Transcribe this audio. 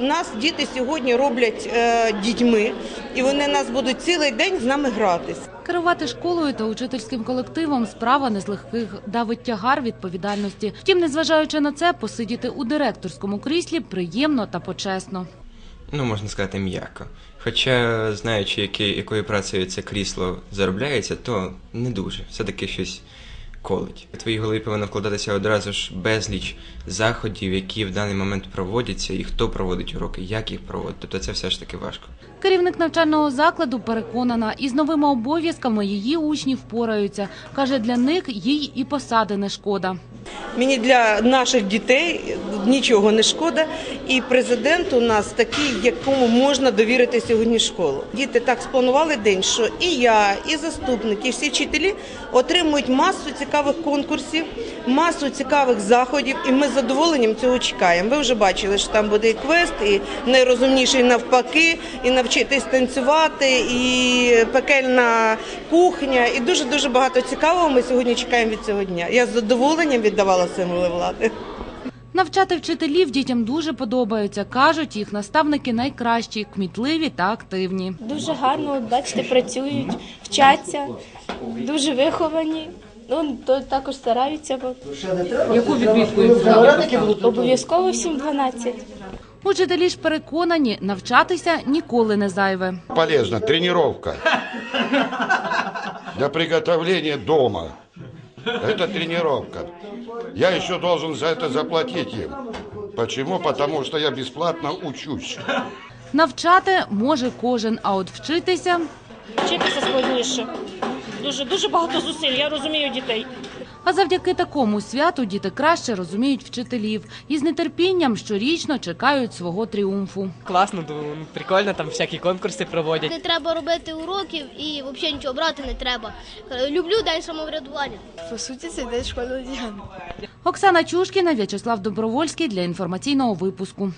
Нас діти сьогодні роблять е, дітьми, і вони нас будуть цілий день з нами гратись. Керувати школою та учительським колективом справа не з легких, давить тягар відповідальності. Втім, незважаючи на це, посидіти у директорському кріслі приємно та почесно. Ну, можна сказати, м'яко. Хоча, знаючи, які, якою працею це крісло заробляється, то не дуже. Все-таки щось колить. У твоїй голові повинно вкладатися одразу ж безліч заходів, які в даний момент проводяться, і хто проводить уроки, як їх проводить. Тобто це все ж таки важко. Керівник навчального закладу переконана, із новими обов'язками її учні впораються. Каже, для них їй і посади не шкода. Мені для наших дітей нічого не шкода, і президент у нас такий, якому можна довірити сьогодні школу. Діти так спланували день, що і я, і заступники, і всі вчителі отримують масу цікавих конкурсів, масу цікавих заходів, і ми з задоволенням цього чекаємо. Ви вже бачили, що там буде і квест, і найрозумніший навпаки, і навчитись танцювати, і пекельна кухня, і дуже дуже багато цікавого. Ми сьогодні чекаємо від цього дня. Я з задоволенням віддавала символи влади. Навчати вчителів дітям дуже подобається. Кажуть, їх наставники найкращі, кмітливі та активні. Дуже гарно, бачите, працюють, вчаться, дуже виховані. Ну, то також стараються, бо Яку відмітку обов'язково всім 12. Учителі ж переконані, навчатися ніколи не зайве. полезно. Тренировка. Для приготовления дома. Это тренировка. Я еще должен за это заплатить им. Почему? Потому что я бесплатно учусь. Навчати може кожен, а от вчитися Вчитися складніше. Дуже дуже багато зусиль. Я розумію дітей. А завдяки такому святу діти краще розуміють вчителів і з нетерпінням щорічно чекають свого тріумфу. Класно, прикольно, там всякі конкурси проводять. Не треба робити уроків і взагалі нічого брати не треба. Люблю день самоврядування. По суті, це день школьного. Оксана Чушкіна, В'ячеслав Добровольський для інформаційного випуску.